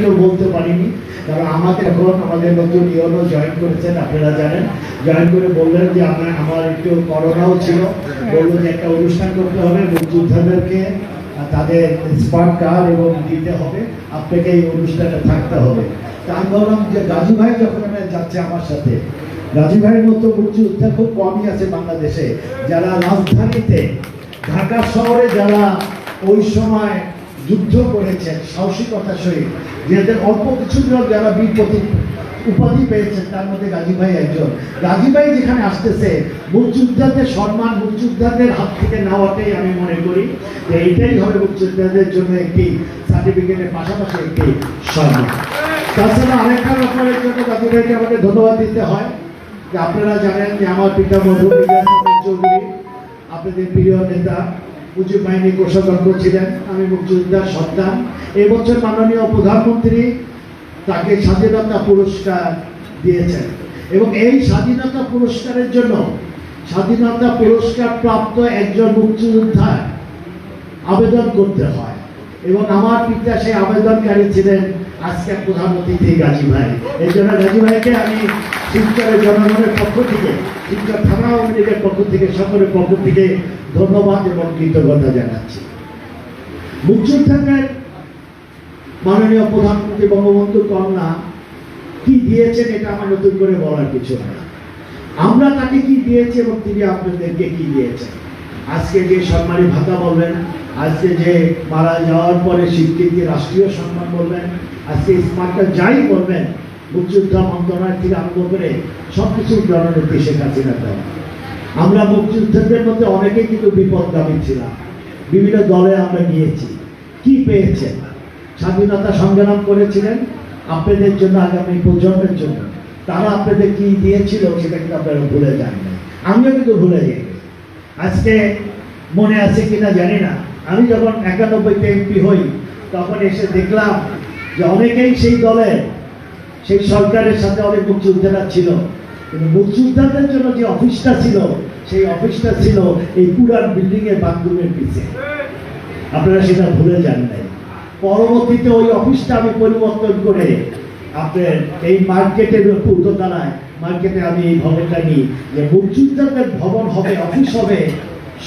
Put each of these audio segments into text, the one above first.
কেউ বলতে পারিনি। কারণ আমাকে এখন আমাদের নতুন ইয়নো জয়েন করেছেন, আপনারা জানেন। জয়েন করে বললেন যে আপনার আমার একটু করোনাও ছিল। বলল যে একটা অনুষ্ঠান করতে হবে মুক্তিযোদ্ধাদেরকে তাদের স্মার্ট কার্ড এবং দিতে হবে। আপনাকে এই অনুষ্ঠানে থাকতে হবে। তা আমি বললাম যে গাজী ভাই যখন যাচ্ছে আমার সাথে গাজী ভাইয়ের মতো মুক্তিযোদ্ধা খুব কমই আছে বাংলাদেশে। যারা রাজধানীতে, ঢাকা শহরে যারা ওই সময় যুদ্ধ করেছেন, সাহসিকতার সহিত। যাদের অল্প কিছু লোক যারা বীর প্রতীক উপাধি পেয়েছেন, তার মধ্যে গাজী ভাই একজন। গাজী ভাই যেখানে আসতেছে, মুক্তিযোদ্ধাদের সম্মান মুক্তিযোদ্ধাদের হাত থেকে নেওয়াটাই আমি মনে করি যে এইটাই হবে মুক্তিযোদ্ধাদের জন্য একটি সার্টিফিকেটের পাশাপাশি একটি সম্মান। তাছাড়া আরেকটা ব্যাপারের জন্য গাজী ভাইকে আমাকে ধন্যবাদ দিতে হয় যে আপনারা জানেন যে আমার পিতা মধুর চৌধুরী, আপনাদের প্রিয় নেতা মুজিব বাহিনী কোষাধ্যক্ষ ছিলেন আমি মুক্তিযোদ্ধার সন্তান। এবছর মাননীয় প্রধানমন্ত্রী তাকে স্বাধীনতা পুরস্কার দিয়েছেন। এবং এই স্বাধীনতা পুরস্কারের জন্য স্বাধীনতা পুরস্কার প্রাপ্ত একজন মুক্তিযোদ্ধা আবেদন করতে হয়। এবং আমার পিতা সেই আবেদনকারী ছিলেন আজকে প্রধানমন্ত্রী থেকে গাজী ভাই। এই জন্য গাজী ভাইকে আমি শিবচরের জনগণের পক্ষ থেকে শিবচর থানা আওয়ামী লীগের পক্ষ থেকে, সকলের পক্ষ থেকে ধন্যবাদ এবং কৃতজ্ঞতা জানাচ্ছি। মুক্তিযোদ্ধাদের মাননীয় প্রধানমন্ত্রী বঙ্গবন্ধু কন্যা কি দিয়েছেন এটা আমার নতুন করে বলার কিছু না আমরা তাকে কি দিয়েছি এবং তিনি আপনাদেরকে কি দিয়েছেন? আজকে যে সম্মানী ভাতা বলবেন আজকে যে মারা যাওয়ার পরে স্বীকৃতি, রাষ্ট্রীয় সম্মান বলবেন, আজকে স্মার্টটা যাই বলবেন, মুক্তিযোদ্ধা মন্ত্রণালয় থেকে আরম্ভ করে সব কিছু জননেত্রী শেখ হাসিনা দেওয়া। আমরা মুক্তিযোদ্ধাদের মধ্যে অনেকেই কিন্তু বিপদগামী ছিলাম। বিভিন্ন দলে আমরা গিয়েছি। কি পেয়েছেন? স্বাধীনতা সংগ্রাম করেছিলেন আপনাদের জন্য আগামী প্রজন্মের জন্য। তারা আপনাদের কি দিয়েছিল সেটা কিন্তু আপনারা ভুলে যান আমিও কিন্তু ভুলে যাই আজকে মনে আছে কিনা জানি না। আমি যখন একানব্বইতে এমপি হই, তখন এসে দেখলাম যে অনেকেই সেই দলের, সেই সরকারের সাথে অনেক মুক্তিযোদ্ধারা ছিল। কিন্তু মুক্তিযোদ্ধাদের জন্য যে অফিসটা ছিল, সেই অফিসটা ছিল এই পুরান বিল্ডিং এর বাথরুমের পিছে আপনারা সেটা ভুলে যান নাই। পরবর্তীতে ওই অফিসটা আমি পরিবর্তন করে আপনার এই মার্কেটের পূর্বতলায় মার্কেটে আমি এই ভবনটা নিই। যে মুক্তিযোদ্ধাদের ভবন হবে, অফিস হবে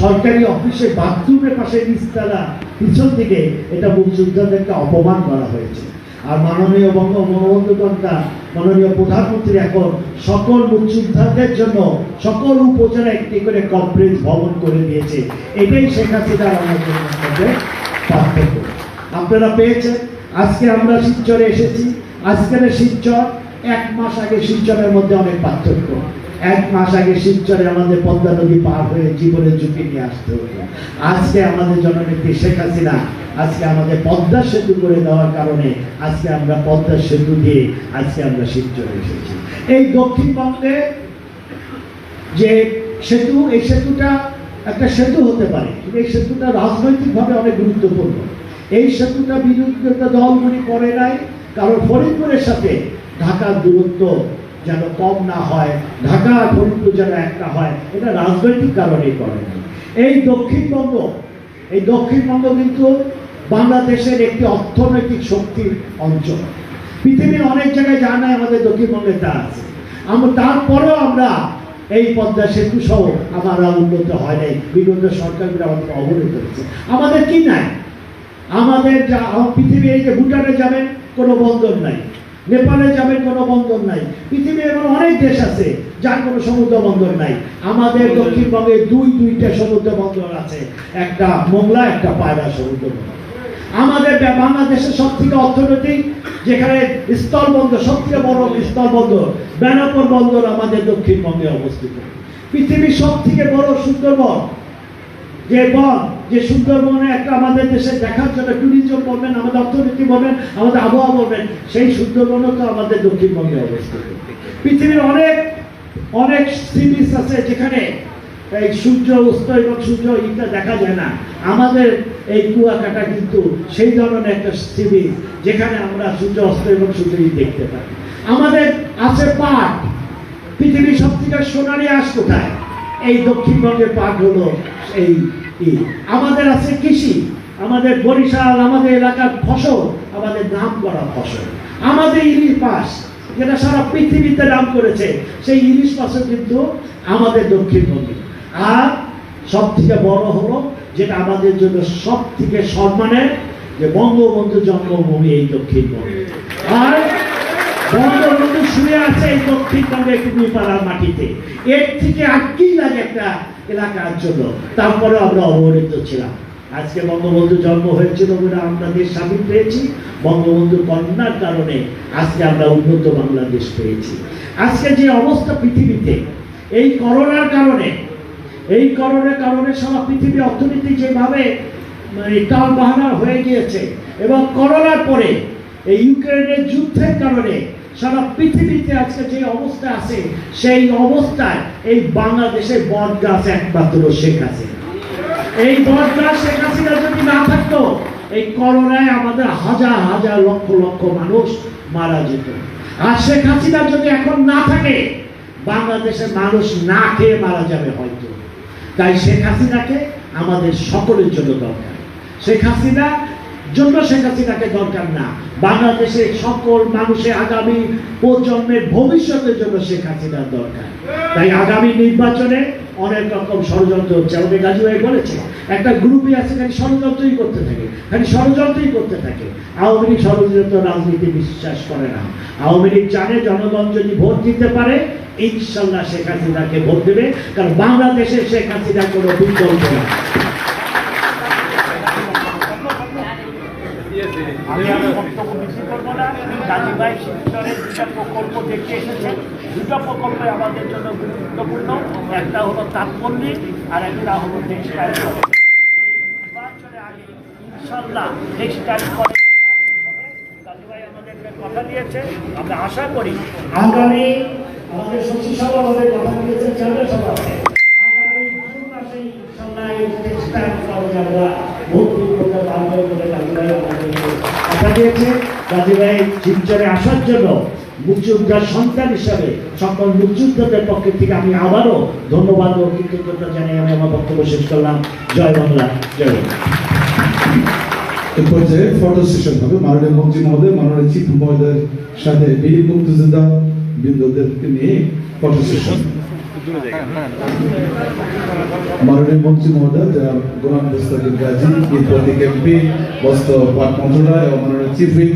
সরকারি অফিসে বাথরুমের পাশে নিচতলা, পিছন থেকে এটা মুক্তিযোদ্ধাদেরকে অপমান করা হয়েছে। আর মাননীয় বঙ্গ বঙ্গবন্ধু কন্যা মাননীয় প্রধানমন্ত্রী এখন সকল মুক্তিযোদ্ধাদের জন্য সকল উপজেলা একটি করে কমপ্লেক্স ভবন করে দিয়েছে। এটাই শেখ হাসিনার আমাদের পার্থক্য। আপনারা পেয়েছেন, আজকে আমরা শিলচরে এসেছি। আজকের শিলচর, এক মাস আগে শিলচরের মধ্যে অনেক পার্থক্য। এক মাস আগে শিলচরে আমাদের পদ্মা নদী পার হয়ে জীবনের ঝুঁকি নিয়ে আসতে হতো আজকে আমাদের জননেত্রী শেখ হাসিনা আজকে আমাদের পদ্মা সেতু করে দেওয়ার কারণে আজকে আমরা পদ্মা সেতু দিয়ে আজকে আমরা শিলচরে এসেছি। এই দক্ষিণবঙ্গে যে সেতু, এই সেতুটা একটা সেতু হতে পারে, কিন্তু এই সেতুটা রাজনৈতিকভাবে অনেক গুরুত্বপূর্ণ। এই সেতুটা বিরোধিতা দলগুলি করে নাই, কারণ ফরিদপুরের সাথে ঢাকার দূরত্ব যেন কম না হয়, ঢাকা ফরিদপুর যেন একটা হয়, এটা রাজনৈতিক কারণেই করে এই দক্ষিণবঙ্গ এই দক্ষিণবঙ্গ কিন্তু বাংলাদেশের একটি অর্থনৈতিক শক্তির অঞ্চল। পৃথিবীর অনেক জায়গায় যা নাই আমাদের দক্ষিণবঙ্গে তা আছে। আমরা তারপরেও আমরা এই পদ্মা সেতু সহ আমরা উন্নত হয় নাই। বিগত সরকারগুলো আমাদের অবহেলিত করেছে। আমাদের কি নাই? আমাদের যা পৃথিবী এই যে ভুটানে যাবেন, কোনো বন্দর নাই। নেপালে যাবেন কোনো বন্দর নাই। পৃথিবীর এমন অনেক দেশ আছে যার কোনো সমুদ্র বন্দর নাই। আমাদের দক্ষিণবঙ্গে দুই দুইটা সমুদ্র বন্দর আছে। একটা মোংলা, একটা পায়রা সমুদ্র বন্দর। আমাদের বাংলাদেশের সব থেকে অর্থনৈতিক, যেখানে স্থল বন্দর, সবচেয়ে বড় স্থল বন্দর বেনাপোল বন্দর আমাদের দক্ষিণবঙ্গে অবস্থিত। পৃথিবীর সব থেকে বড় সুন্দরবন, যে বন যে সুন্দরবনে একটা আমাদের দেশে দেখার জন্য ট্যুরিজম বলবেন, আমাদের অর্থনীতি বলবেন, আমাদের আবহাওয়া বলবেন, সেই সুন্দরবনও তো আমাদের দক্ষিণবঙ্গে অবস্থিত। পৃথিবীর অনেক অনেক সি বিচ আছে যেখানে এই সূর্য অস্ত এবং সূর্য ইটা দেখা যায় না। আমাদের এই কুয়াকাটা কিন্তু সেই ধরনের একটা সি বিচ যেখানে আমরা সূর্য অস্ত এবং সূর্য দেখতে পাই। আমাদের আছে পাট পৃথিবীর সব থেকে সোনালি আঁশ কোথায়? এই দক্ষিণবঙ্গের পাট হলো এই আমাদের আছে কৃষি, আমাদের বরিশাল, আমাদের এলাকার ফসল, আমাদের নাম করা ফসল। আমাদের ইলিশ মাছ যেটা সারা পৃথিবীতে নাম করেছে, সেই ইলিশ মাছও কিন্তু আমাদের দক্ষিণবঙ্গে। আর সব থেকে বড় হলো যেটা আমাদের জন্য সব থেকে সম্মানের যে বঙ্গবন্ধু জন্মভূমি এই দক্ষিণবঙ্গে। আর শুয়ে আছে এই দক্ষিণবঙ্গে টুকুইপাড়ার মাটিতে। এর থেকে আর কি লাগে একটা এলাকার জন্য? তারপরে আমরা অবহেলিত ছিলাম। আজকে বঙ্গবন্ধু জন্ম হয়েছিল বলে আমরা দেশ স্বাধীন পেয়েছি। বঙ্গবন্ধু কন্যার কারণে আজকে আমরা উন্নত বাংলাদেশ পেয়েছি। আজকে যে অবস্থা পৃথিবীতে, এই করোনার কারণে, এই করোনার কারণে সারা পৃথিবী অর্থনীতি যেভাবে মানে টাল বাহানা হয়ে গিয়েছে, এবং করোনার পরে এই ইউক্রেনের যুদ্ধের কারণে সারা পৃথিবীতে আজকে যে অবস্থা আছে, সেই অবস্থায় এই বাংলাদেশের একমাত্র শেখ এই শেখ হাসিনা যদি না এই করোনায় আমাদের হাজার হাজার লক্ষ লক্ষ মানুষ মারা যেত। আর শেখ হাসিনা যদি এখন না থাকে, বাংলাদেশের মানুষ না খেয়ে মারা যাবে হয়তো। তাই শেখ হাসিনাকে আমাদের সকলের জন্য দরকার। শেখ হাসিনা জন্য শেখ হাসিনাকে দরকার না। বাংলাদেশের সকল মানুষের আগামী প্রজন্মের ভবিষ্যতের জন্য শেখ হাসিনার দরকার। তাই আগামী নির্বাচনে অনেক রকম ষড়যন্ত্র হচ্ছে। আমাদের গাজী ভাই বলেছে, একটা গ্রুপই আছে, খালি ষড়যন্ত্রই করতে থাকে, খালি ষড়যন্ত্রই করতে থাকে। আওয়ামী লীগ ষড়যন্ত্র রাজনীতি বিশ্বাস করে না। আওয়ামী লীগ জানে জনগণ যদি ভোট দিতে পারে, ইনশাল্লাহ শেখ হাসিনাকে ভোট দেবে। কারণ বাংলাদেশে শেখ হাসিনা কোনো বিকল্প না আমি আর বক্তব্য বেশি করব না। গাজীবাই শিবচরের দুটা প্রকল্প দেখতে এসেছেন দুটো প্রকল্পে আমাদের জন্য গুরুত্বপূর্ণ। একটা হলো তাৎপল্লিক আর একটা হলো টেক্সটাইল কলেজ এই আগে ইনশাল্লাহ টেক্সটাইল কলেজ কথা দিয়েছে। আমরা আশা করি আগামী আমাদের সচিব সভা আমাদের কথা দিয়েছে চেয়ারম্যান সভা আগামী জুন মাসে ইনশাল্লাহ এই টেক্সটাইল কলেজ আমরা ভর্তি করতে পারব বলে গাজীবাই আমাদেরকে কথা দিয়েছে গাজীবাই শিবচরে আসার জন্য মুক্তিযোদ্ধার সন্তান হিসাবে সকল মুক্তিযোদ্ধাদের পক্ষ থেকে আমি আবারও ধন্যবাদ ও কৃতজ্ঞতা জানিয়ে আমি আমার বক্তব্য শেষ করলাম। জয় বাংলা জয় বাংলা। পর্যায়ে ফটো সেশন হবে। মাননীয় মন্ত্রী মহোদয়, মাননীয় চিফ মহোদয়ের সাথে বীর মুক্তিযোদ্ধা বৃন্দদেরকে নিয়ে ফটো সেশন মাননীয় মন্ত্রী মহোদয় গোলাম দস্তগীর গাজী এই প্রতি এমপি বস্ত্র পাট মন্ত্রণালয় এবং মাননীয় চিফ হুইপ